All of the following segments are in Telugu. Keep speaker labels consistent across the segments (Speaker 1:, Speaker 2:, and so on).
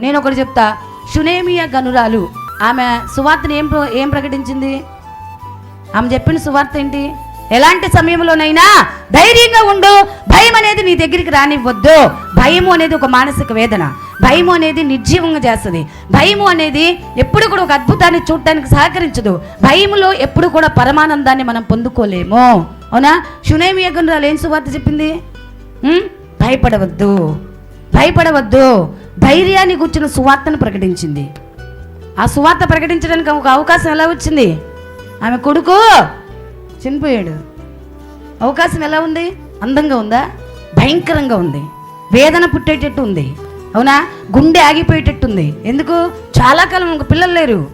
Speaker 1: నేను ఒకటి చెప్తా. షునేమియా గనురాలు ఆమె సువార్తను ఏం ఏం ప్రకటించింది? ఆమె చెప్పిన సువార్త ఏంటి? ఎలాంటి సమయంలోనైనా ధైర్యంగా ఉండు. భయం అనేది నీ దగ్గరికి రానివ్వద్దు. భయము అనేది ఒక మానసిక వేదన. భయము అనేది నిర్జీవంగా చేస్తుంది. భయము అనేది ఎప్పుడు కూడా ఒక అద్భుతాన్ని చూడటానికి సహకరించదు. భయములో ఎప్పుడు కూడా పరమానందాన్ని మనం పొందుకోలేము. అవునా? షునేమియా గనురాలు ఏం సువార్త చెప్పింది? భయపడవద్దు. భయపడవద్దు. ధైర్యాన్ని గుర్చిన సువార్తను ప్రకటించింది. ఆ సువార్త ప్రకటించడానికి ఒక అవకాశం ఎలా వచ్చింది? ఆమె కొడుకు చనిపోయాడు. అవకాశం ఎలా ఉంది? అందంగా ఉందా? భయంకరంగా ఉంది. వేదన పుట్టేటట్టు ఉంది. అవునా? గుండె ఆగిపోయేటట్టుంది ఎందుకు? చాలా కాలం ఒక పిల్లలు లేరు.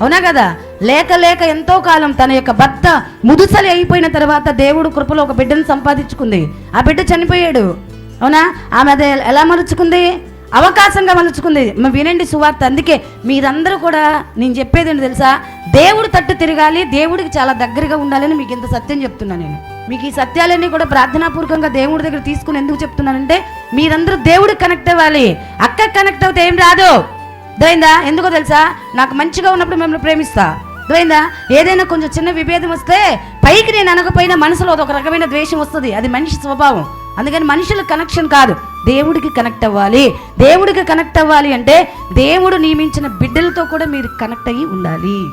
Speaker 1: అవునా కదా? లేక లేక ఎంతో కాలం తన యొక్క భర్త ముదుసలి అయిపోయిన తర్వాత దేవుడు కృపలో ఒక బిడ్డను సంపాదించుకుంది. ఆ బిడ్డ చనిపోయాడు. అవునా? ఆమె అదే ఎలా మలుచుకుంది? అవకాశంగా మలుచుకుంది. వినండి సువార్త. అందుకే మీరందరూ కూడా నేను చెప్పేది ఏంటి తెలుసా? దేవుడు తట్టు తిరగాలి దేవుడికి చాలా దగ్గరగా ఉండాలని మీకు ఇంత సత్యం చెప్తున్నా నేను. మీకు ఈ సత్యాలన్నీ కూడా ప్రార్థనాపూర్వకంగా దేవుడి దగ్గర తీసుకుని ఎందుకు చెప్తున్నానంటే మీరందరూ దేవుడికి కనెక్ట్ అవ్వాలి. అక్క కనెక్ట్ అవుతే ఏం రాదు. దైందా ఎందుకో తెలుసా? నాకు మంచిగా ఉన్నప్పుడు మిమ్మల్ని ప్రేమిస్తా. అర్థమైందా ఏదైనా కొంచెం చిన్న విభేదం వస్తే పైకి నేను అనకపోయినా మనసులో ఒక రకమైన ద్వేషం వస్తుంది. అది మనిషి స్వభావం. అందుకని మనుషుల కనెక్షన్ కాదు. దేవుడికి కనెక్ట్ అవ్వాలి. దేవుడికి కనెక్ట్ అవ్వాలి అంటే దేవుడు నియమించిన బిడ్డలతో కూడా మీరు కనెక్ట్ అయ్యి ఉండాలి.